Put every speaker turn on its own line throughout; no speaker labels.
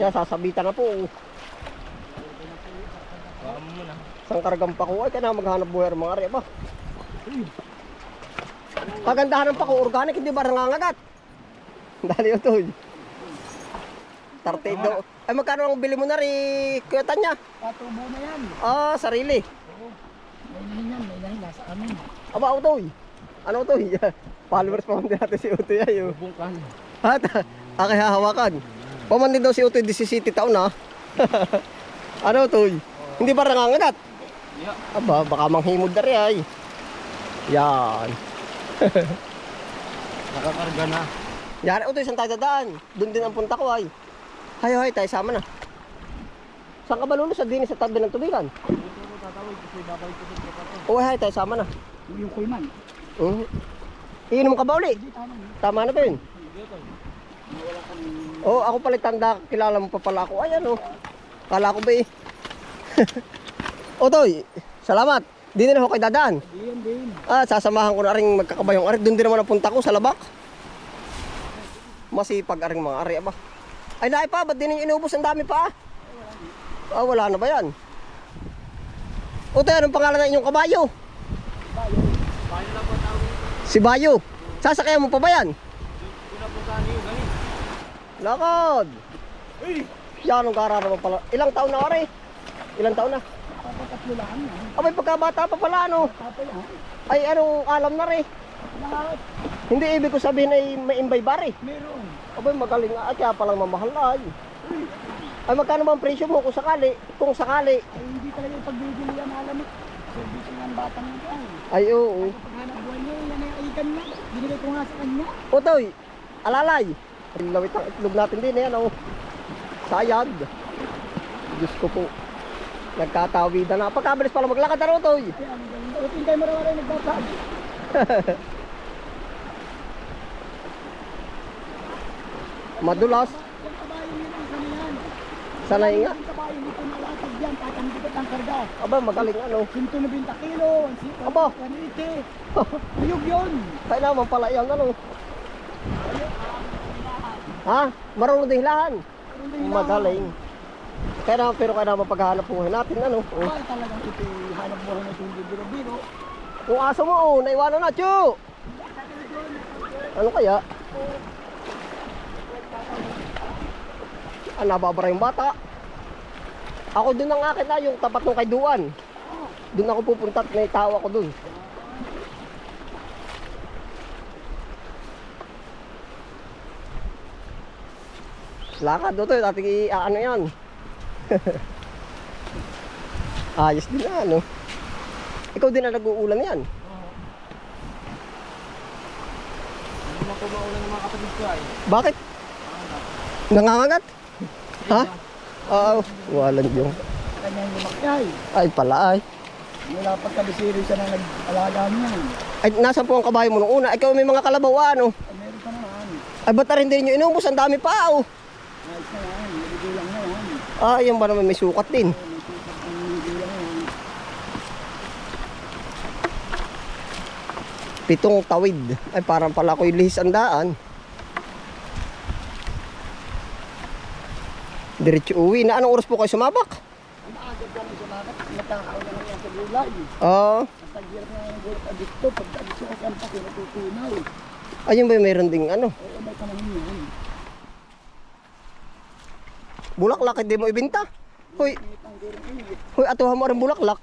Yan, sasabitan na po. Isang kargang pa ko. Ay, kaya na maghanap buhay mga ari ba? Kagandahan ng pako, organic, hindi ba nangangagat? Dali ito. Tartido. Ay, magkano ang bili mo na rin? Kuya Tanya?
Patubo na yan.
Ah, sarili.
May nahin yan, may nahin. Nasa amin.
Aba, Utoy. Ano Utoy? Followers pa natin si Utoy ayo.
Bungkan.
At, aking hahawakan. Pamandin daw si Utoy 17 taon na. ano Utoy? Hindi ba nangangagat?
Yeah.
Aba, baka manghimod na rin ay. Yan.
Nakakarga na.
Yari, Utoy, saan tayo dadaan? Doon din ang punta ko ay. Hay, hay, tayo sama na. Saan ka ba lulus? Sa dinis sa tabi ng tubigan? Oo, hay, tayo sama na.
Yung kulman.
Uh Iinom ka ba uli?
Tama.
Na ba yun? Oo, oh, ako pala tanda, kilala mo pa pala ako. Ayan oh. Kala ko ba eh. Otoy, salamat. Di na ako kay dadaan.
Din.
Ah, sasamahan ko na rin magkakabayong ari. Doon din naman ang punta ko sa labak. Masipag aring mga ari ba. Ay naay pa, ba't di ninyo inubos? Ang dami pa. Ah, wala na ba yan? Otoy, anong pangalan ng inyong kabayo?
Tawag?
Si Bayo. Sasakyan mo pa ba yan?
Una po sa niyo, galing.
Lakad! Yan ang kararaman pala. Ilang taon na ari? Ilang taon na?
Papatatlo lang yan.
Abay, pagkabata pa pala ano? Ay, anong alam na rin?
Lahat.
Hindi ibig ko sabihin ay may imbay bari.
Meron.
Abay, magaling nga. Ay, kaya palang mamahal na ay. Ay, magkano ba ang presyo mo kung sakali? Kung sakali.
Ay hindi talaga yung pagbibili yan alam mo. Service ng batang yan.
Ay, oo.
Paghanap buhay niya, yan ay ikan niya. Binigay ko nga sa kanya.
Otoy, alalay. Lawit ang itlog natin din yan, oh. Sayad. Diyos ko po. Nagkatawidan na. Pagkabilis pala maglakad na
galing. Dapat hindi kayo maraming nagbasabi.
Madulas. Sanay nga.
Yan. Ang karga.
Aba, magaling ano.
190 kilo.
Aba.
180. Ayog yun.
Kaya naman pala yan, ano. Ha? Marunong din hilahan. Magaling. Kaya naman, pero kaya naman paghahanap buhay natin, ano. Oh.
Ay, talagang ito hanap mo rin ito hindi biro-biro.
Kung aso mo, oh, naiwanan na, Chu! Ano kaya? Ah, nababara yung bata. Ako dun ang akin na, yung tapat ng kaiduan. Doon ako pupunta at may tao ako dun. Lakad doon to, dating i- ano yan. Ayos din na, ano. Ikaw din na nag-uulan yan.
Hindi naman maulan ng mga kapatid ko ay.
Bakit? Nangangagat? Ha? Oo, walang yung.
Kanyang lumakyay.
Ay pala ay.
Mula pagkabisiri siya na nag-alaga niya.
Ay, nasa po ang kabayo mo nung una? Ikaw may mga kalabaw, ano?
Ay, meron pa naman.
Ay, ba't na rin din nyo inubos? Ang dami pa, oh.
Ayos na yan. Nabigulang na yan.
Ah, yan ba naman may sukat din?
May ang yan.
Pitong tawid. Ay, parang pala ako'y lihis ang daan. Diretso uwi. Na anong oras po kayo sumabak?
Ang maaga dyan sa bakit nagkakaroon na yan sa gulay.
Oo.
Ang tagyar na yung gulay adikto. Pag adikto ka saan pa pinatutunaw.
ayun ba mayroon ding ano?
Oo, may panahon yan.
Bulaklak, hindi mo ibinta. Hoy, hoy, atuhan mo rin bulaklak.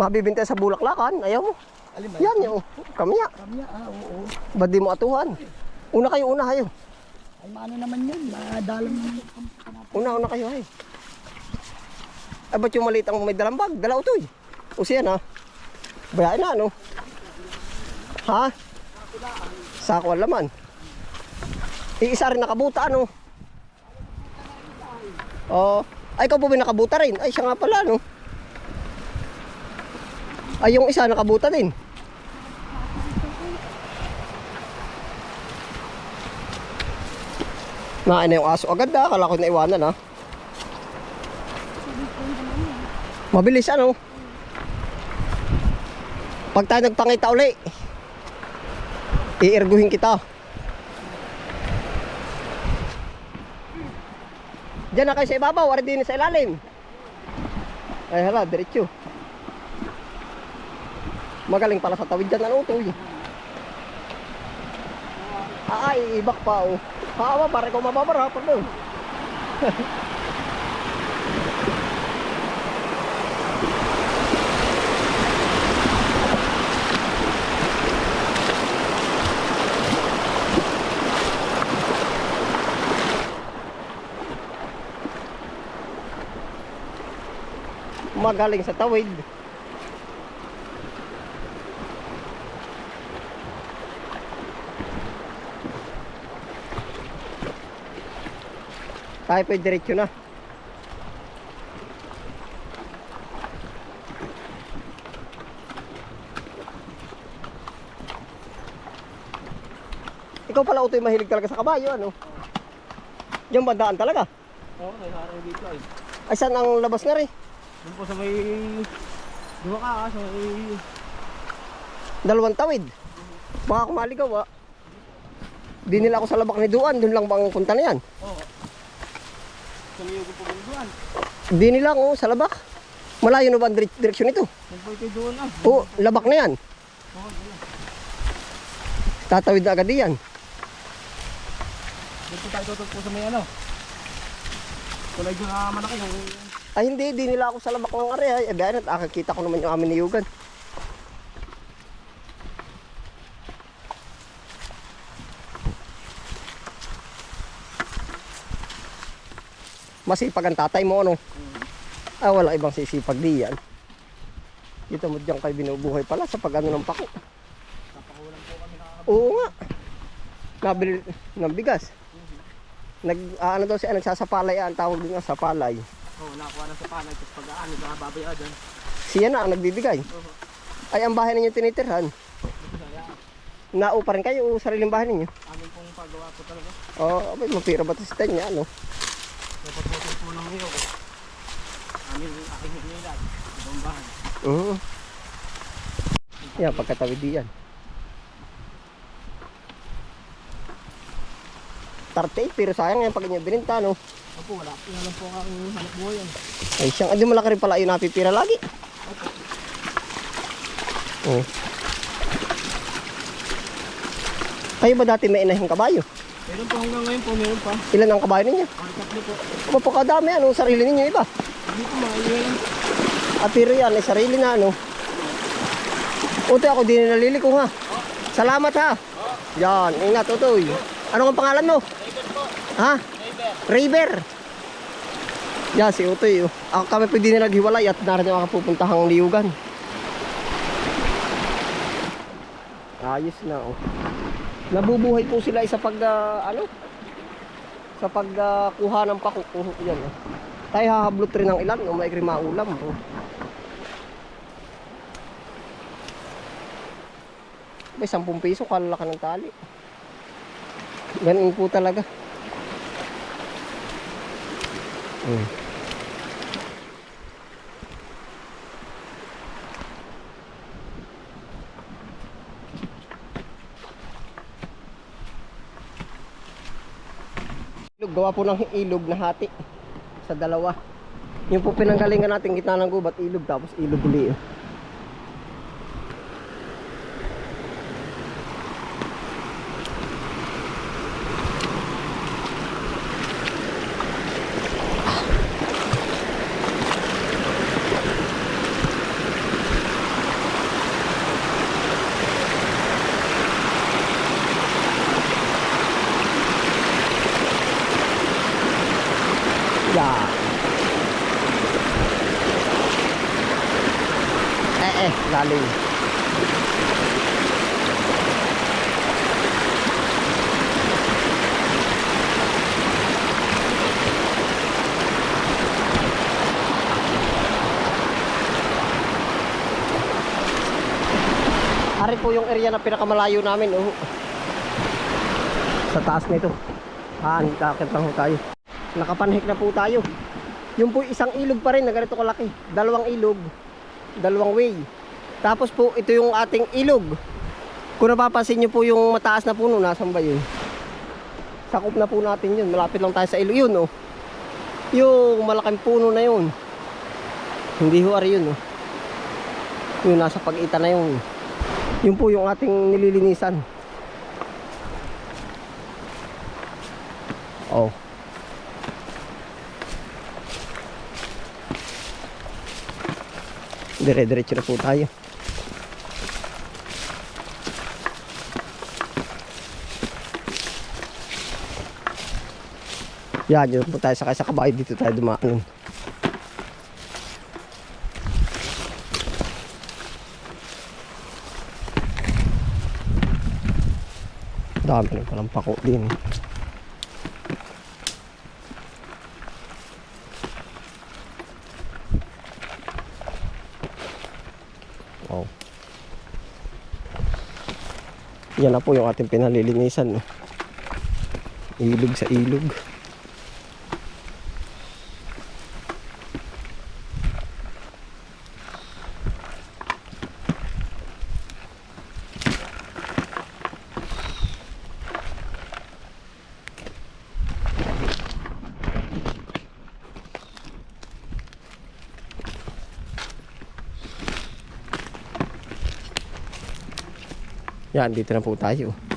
Mabibinta sa bulaklakan. Ayaw mo. Yan, yun. Kamya.
Kamya, ah, oo.
Ba't di mo atuhan? Una kayo, una kayo.
Ay, maano naman yun. Madalang
Una, una kayo, ay. Ay, ba't yung maliit ang may dalang bag? Dalaw to eh. O siya na. Bayain na, ano? Ha? Sako ang laman. Iisa rin nakabuta, ano? Oo. Ay, ikaw po ba nakabuta rin? Ay, siya nga pala, no? Ay, yung isa nakabuta din. Nain na yung aso agad na. Akala ko naiwanan ha. Mabilis ano. Pag tayo nagpangita uli, iirguhin kita. Diyan na kayo sa ibabaw, ari din sa ilalim. Ay hala, diretso. Magaling pala sa tawid dyan, ano utoy. Ah, ay, ibak pa oh. Hawa, pare ko mababara pa. Magaling sa tawid. Tayo po diretso na. Ikaw pala utoy mahilig talaga sa kabayo ano? Diyan bandaan talaga.
Oo, kaya harang dito ay.
Ay saan ang labas nga rin?
Doon po sa may... Duma ka ah, sa may...
Dalawang tawid. Baka kung maligaw ah. Di nila ako sa labak ni Duan, doon lang bang punta na yan?
Oo. Sa may yung pumunduan.
Di nila ako sa labak. Malayo na ba ang dire- direksyon ito?
Doon po ito doon ah.
Oo, labak na yan.
Oo, doon.
Tatawid na agad yan.
Doon po tayo tutok po sa may ano. Kulay doon na malaki yung...
Ay hindi, di nila ako sa labak ng area. Ay, biyahe na, akakita ko naman yung amin ni Yugan. Masipag ang tatay mo, ano? Ah, wala ibang sisipag di yan. Kita mo diyan kay binubuhay pala sa pag ano ng pako.
Napakulang po kami na...
Oo nga. Nabili ng bigas. Nag, ah, ano daw siya, nagsasapalay, ah, ang tawag din nga sapalay.
Oo, nakakuha na sa panay. Tapos pag ano, baka babayadan.
Siya na ang nagbibigay.
Oo.
Ay, ang bahay ninyo tinitirhan.
Yan.
Naupa rin kayo o sariling bahay ninyo?
Amin pong paggawa po talaga.
Oo, oh, abay, mapira ba ito sa tanya, ano?
Napaputol po ng iyo. Amin, aking hinilad. Ibang bahay.
Oo. Yan, pagkatawid diyan. Tarte, pero sayang yan pag inyo bininta, no?
Opo, wala. Tingnan lang po ang hanap buhay yan.
Ay, siyang, adi malaki rin pala yun napipira lagi. Oo. Kayo ba dati may inahing kabayo?
Meron po hanggang ngayon po, meron pa.
Ilan ang kabayo ninyo?
Ang tatlo po.
Mapakadami, ano, sarili ninyo iba.
Hindi po maiwan.
Ah, pero yan, ay sarili na, ano. Utoy, ako din naliliko, ha. Salamat, ha. Yan, ingat, Utoy. Ano ang pangalan mo? Ha? Raver. Yan, si Utoy. Oh. Ako kami pwede na naghiwalay at narin yung makapupuntahang liyugan. Ayos na, oh. Nabubuhay po sila sa pag, ah, ano? Sa pagkuha ng pako. Oh, yan, oh. Tayo hahablot rin ng ilan, o may maulam. Oh. May 10 piso, kalala ka ng tali. Ganun po talaga. Ilog, gawa po ng ilog na hati sa dalawa. Yung po pinanggalingan natin gitna ng gubat, ilog tapos ilog uli. oh. Yeah. Galing. Ari po yung area na pinakamalayo namin, oh. Sa taas nito. Ah, nakakit lang tayo. Nakapanhik na po tayo. Yung po isang ilog pa rin na ganito kalaki. Dalawang ilog. Dalawang way. Tapos po ito yung ating ilog. Kung napapansin nyo po yung mataas na puno, nasan ba yun? Sakop na po natin yun. Malapit lang tayo sa ilog. Yun oh. Yung malaking puno na yun. Hindi ho ari yun. Oh. Yung nasa pagitan na yun. Yun po yung ating nililinisan. Oh. Dire-diretso na po tayo. Yan, yun po tayo sakay sa kabayo. Dito tayo dumaan. Dami rin palang pako din. Wow. Yan na po yung ating pinalilinisan. Ilog sa ilog. Yan, dito na po tayo.